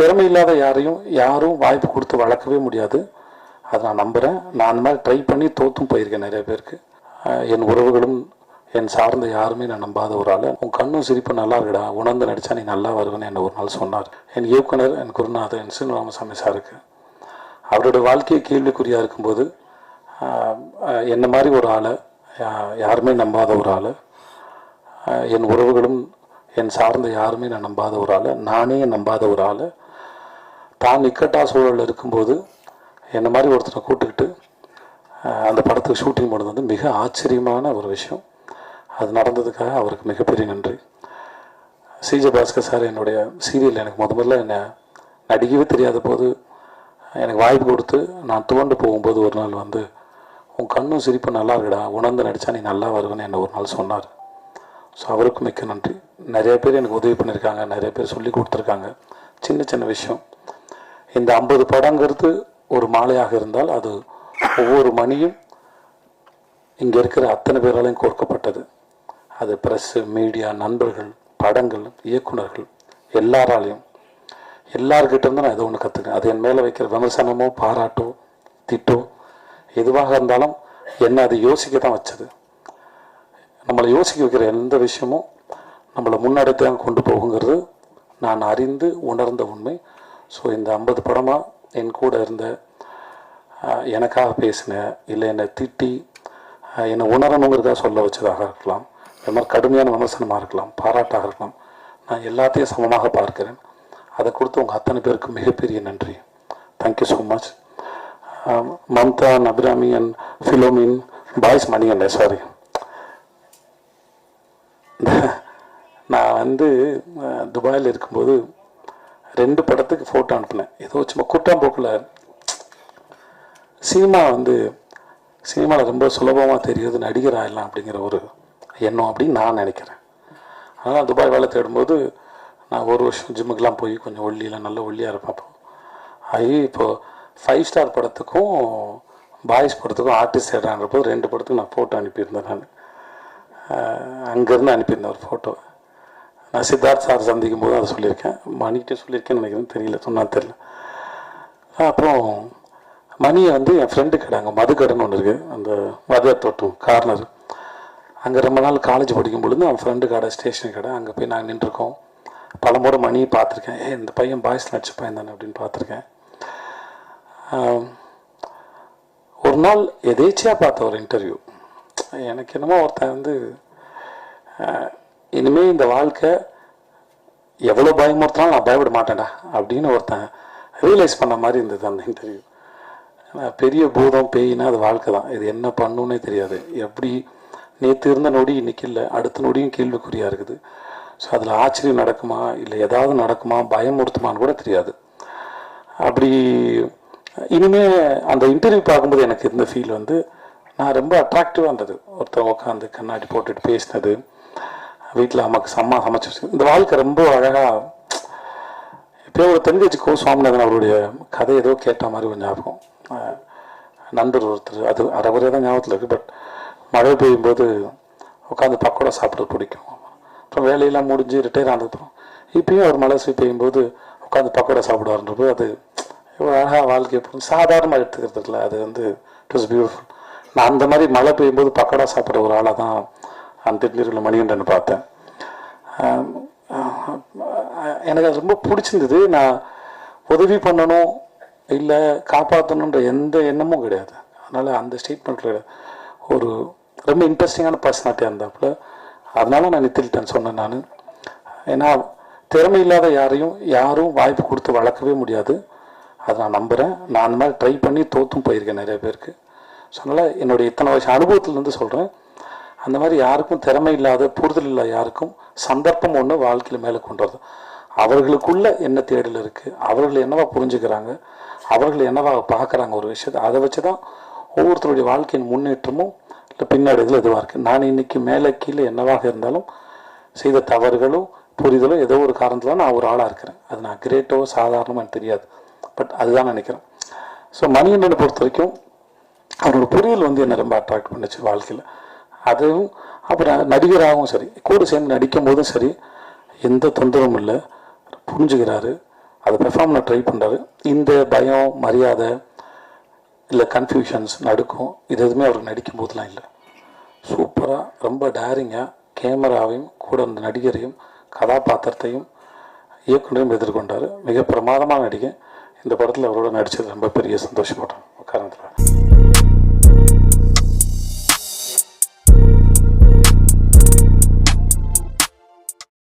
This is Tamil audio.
திறமை இல்லாத யாரையும் யாரும் வாய்ப்பு கொடுத்து வளர்க்கவே முடியாது. அதை நான் நம்புகிறேன் நான் அந்த மாதிரி ட்ரை பண்ணி தோற்றும் போயிருக்கேன் நிறைய பேருக்கு. என் உறவுகளும் என் சார்ந்த யாருமே நான் நம்பாத ஒரு ஆள். உன் கண்ணும் சிரிப்பு நல்லா இருக்கடா. உணர்ந்து நடித்தா நீ நல்லா வருவேன்னு என்ன ஒரு நாள் சொன்னார். என் இயக்குனர் என் குருநாதர் என் சீனு ராமசாமி சாருக்கு. அவரோட வாழ்க்கையை கேள்விக்குறியாக இருக்கும்போது என்ன மாதிரி ஒரு ஆளை யாருமே நம்பாத ஒரு ஆளை. என் உறவுகளும் என் சார்ந்த யாருமே நான் நம்பாத ஒரு ஆளை. நானே நம்பாத ஒரு ஆளை. தான் இக்கட்டாக சூழலில் இருக்கும்போது என்ன மாதிரி ஒருத்தரை கூட்டுக்கிட்டு அந்த படத்துக்கு ஷூட்டிங் பண்ணது வந்து மிக ஆச்சரியமான ஒரு விஷயம். அது நடந்ததுக்காக அவருக்கு மிகப்பெரிய நன்றி. சிஜ பாஸ்கர் சார் என்னுடைய சீரியல் எனக்கு முத முதல்ல என்னை நடிக்கவே தெரியாத போது எனக்கு வாய்ப்பு கொடுத்து நான் துவண்டு போகும்போது ஒரு நாள் வந்து உன் கண்ணும் சிரிப்பு நல்லா இருக்குடா உணர்ந்து நடித்தா நீ நல்லா வருவேன்னு என்ன ஒரு நாள் சொன்னார். ஸோ அவருக்கும் மிக்க நன்றி. நிறைய பேர் எனக்கு உதவி பண்ணியிருக்காங்க நிறைய பேர் சொல்லி கொடுத்துருக்காங்க. சின்ன சின்ன விஷயம். இந்த ஐம்பது படங்கிறது ஒரு மாலையாக இருந்தால் அது ஒவ்வொரு மணியும் இங்கே இருக்கிற அத்தனை பேராலையும் கோர்க்கப்பட்டது. அது ப்ரெஸ்ஸு மீடியா நண்பர்கள் படங்கள் இயக்குனர்கள் எல்லாராலையும். எல்லார்கிட்டேருந்து நான் இதை ஒன்று கற்றுக்கேன் அது என் மேலே வைக்கிற விமர்சனமோ பாராட்டோ திட்டோ எதுவாக இருந்தாலும் என்னை அது யோசிக்க தான் வச்சது. நம்மளை யோசிக்க வைக்கிற எந்த விஷயமும் நம்மளை முன்னெடுத்து தான் கொண்டு போகுங்கிறது நான் அறிந்து உணர்ந்த உண்மை. ஸோ இந்த ஐம்பது படமாக என் கூட இருந்த எனக்காக பேசின இல்லை என்னை திட்டி என்னை உணரணுங்கிறதா சொல்ல வச்சதாக இருக்கலாம். இந்த மாதிரி கடுமையான விமர்சனமாக இருக்கலாம் பாராட்டாக இருக்கலாம். நான் எல்லாத்தையும் சமமாக பார்க்கிறேன். அதை கொடுத்து உங்கள் அத்தனை பேருக்கு மிகப்பெரிய நன்றி. Thank you so much Mamta Abirami and Philomin Boys Manikanda sorry நான் வந்து துபாயில் இருக்கும்போது ரெண்டு படத்துக்கு ஃபோட்டோ அனுப்பினேன். ஏதோ சும்மா கூட்டாம்போக்கில் சினிமா வந்து சினிமாவில் ரொம்ப சுலபமாக தெரியுது நடிகர் ஆகலாம் அப்படிங்கிற ஒரு எண்ணம் அப்படின்னு நான் நினைக்கிறேன். அதனால் துபாய் வேலை தேடும்போது நான் ஒரு வருஷம் ஜிம்முக்கெலாம் போய் கொஞ்சம் ஒல்லியில் நல்ல ஒல்லியாக இருப்பேன் அப்போ. ஆகி இப்போது ஃபைவ் ஸ்டார் படத்துக்கும் பாய்ஸ் படத்துக்கும் ஆர்டிஸ்ட் தேடுறாங்கிறப்போ ரெண்டு படத்துக்கும் நான் ஃபோட்டோ அனுப்பியிருந்தேன் நான். அங்கேருந்து அனுப்பியிருந்தேன் ஒரு ஃபோட்டோ நான் சித்தார்த் சார் சந்திக்கும் போது அதை சொல்லியிருக்கேன். மணிக்கிட்ட சொல்லியிருக்கேன்னு நினைக்கிறேன். தெரியல. சொன்னால் தெரியல. அப்புறம் மணியை வந்து என் ஃப்ரெண்டு கடை அங்கே மதுக்கடைன்னு ஒன்று இருக்குது அந்த மதுரை தோட்டம் கார்னர் அங்கே ரொம்ப நாள் காலேஜ் படிக்கும் பொழுது அவன் ஃப்ரெண்டு கடை ஸ்டேஷன் கடை. அங்கே போய் நாங்கள் நின்றுருக்கோம். பல முறை மணியை பார்த்துருக்கேன். ஏ இந்த பையன் பாய்ஸ் நடிச்ச பையன் தானே அப்படின்னு பார்த்துருக்கேன். ஒரு நாள் எதேச்சியாக பார்த்த ஒரு இன்டர்வியூ எனக்கு என்னமோ ஒருத்தன் வந்து இனிமே இந்த வாழ்க்கை எவ்வளோ பயமுறுத்தினாலும் நான் பயப்பட மாட்டேன்டா அப்படின்னு ஒருத்தன் ரியலைஸ் பண்ண மாதிரி இருந்தது அந்த இன்டர்வியூ பெரிய பூதம் பேயினா அது வாழ்க்கை தான். இது என்ன பண்ணுன்னே தெரியாது. எப்படி நேற்று இருந்த நொடி இன்னைக்கு இல்லை அடுத்த நொடியும் கேள்விக்குறியாக இருக்குது. ஸோ அதில் ஆச்சரியம் நடக்குமா? இல்லை ஏதாவது நடக்குமா? பயமுறுத்துமான்னு கூட தெரியாது. அப்படி இனிமே அந்த இன்டர்வியூ பார்க்கும்போது எனக்கு இருந்த ஃபீல் வந்து நான் ரொம்ப அட்ராக்டிவாக இருந்தது. ஒருத்தன் உட்காந்து கண்ணாடி போட்டுட்டு பேசினது. வீட்டில் அம்மாக்கு அம்மா சமைச்சு இந்த வாழ்க்கை ரொம்ப அழகாக எப்பயோ ஒரு தென்கட்சி கோ சுவாமிநாதன் அவருடைய கதை ஏதோ கேட்ட மாதிரி கொஞ்சம் ஞாபகம். நண்பர் ஒருத்தர் அது அரைவரே தான் ஞாபகத்தில் இருக்குது பட் மழை பெய்யும்போது உட்காந்து பக்கோடா சாப்பிட்றது பிடிக்கும். அப்புறம் வேலையெல்லாம் முடிஞ்சு ரிட்டையர் ஆனதுக்கப்புறம் இப்பயும் அவர் மழை சீ பெய்யும்போது உட்காந்து பக்கோடா சாப்பிடுவார்ன்றப்போ அது எவ்வளோ அழகாக வாழ்க்கையை எப்படி சாதாரணமாக எடுத்துக்கிறது இல்லை அது வந்து இட் வாஸ் பியூட்டிஃபுல் நான் அந்த மாதிரி மழை பெய்யும்போது பக்கோடா சாப்பிட்ற ஒரு ஆளாக தான் அந்த திருநீரில் மணிகண்டன் பார்த்தேன். எனக்கு அது ரொம்ப பிடிச்சிருந்தது. நான் உதவி பண்ணணும் இல்லை காப்பாற்றணுன்ற எந்த எண்ணமும் கிடையாது. அதனால் அந்த ஸ்டேட்மெண்ட் கிடையாது ஒரு ரொம்ப இன்ட்ரெஸ்டிங்கான பர்சனாலிட்டியாக இருந்தாப்புல. அதனால நான் நித்திலிட்டேன் சொன்னேன் நான். ஏன்னா திறமை இல்லாத யாரையும் யாரும் வாய்ப்பு கொடுத்து வளர்க்கவே முடியாது. அதை நான் நம்புகிறேன் நான் அந்த மாதிரி ட்ரை பண்ணி தோற்றும் போயிருக்கேன் நிறைய பேருக்கு. ஸோ அதனால் என்னுடைய இத்தனை வருஷம் அனுபவத்துலேருந்து சொல்கிறேன் அந்த மாதிரி யாருக்கும் திறமை இல்லாத புரிதல் இல்லாத யாருக்கும் சந்தர்ப்பம் ஒன்று வாழ்க்கையில் மேலே கொண்டு வருது. அவர்களுக்குள்ள என்ன தேடல் இருக்குது அவர்கள் என்னவா புரிஞ்சுக்கிறாங்க? அவர்கள் என்னவா பார்க்குறாங்க ஒரு விஷயத்தை? அதை வச்சு தான் ஒவ்வொருத்தருடைய வாழ்க்கையின் முன்னேற்றமும் இல்லை பின்னாடிகள் இதுவாக இருக்குது நான் இன்னைக்கு மேலே கீழே என்னவாக இருந்தாலும் செய்த தவறுகளும் புரிதலும் ஏதோ ஒரு காரணத்தில் நான் ஒரு ஆளாக இருக்கிறேன். அது நான் கிரேட்டோ சாதாரணமோ எனக்கு தெரியாது. பட் அதுதான் நினைக்கிறேன். ஸோ மணிகண்டனை பொறுத்த வரைக்கும் அவரோட புரியல் வந்து என்னை ரொம்ப அட்ராக்ட் பண்ணுச்சு வாழ்க்கையில். அதுவும் அப்புறம் நடிகராகவும் சரி கூட சேர்ந்து நடிக்கும் போதும் சரி எந்த தொந்தரவும் இல்லை. புரிஞ்சுக்கிறாரு. அதை பெர்ஃபார்ம் பண்ண ட்ரை பண்ணுறாரு இந்த பயம் மரியாதை இல்லை கன்ஃபியூஷன்ஸ் நடுக்கும். இது எதுவுமே அவருக்கு நடிக்கும் போதெல்லாம் இல்லை. சூப்பராக ரொம்ப டேரிங்காக கேமராவையும் கூட அந்த நடிகரையும் கதாபாத்திரத்தையும் இயக்குனரையும் எதிர்கொண்டார். மிக பிரமாதமான நடிகை. இந்த படத்தில் அவரோட நடித்தது ரொம்ப பெரிய சந்தோஷப்பட்டோம் உட்காரங்க.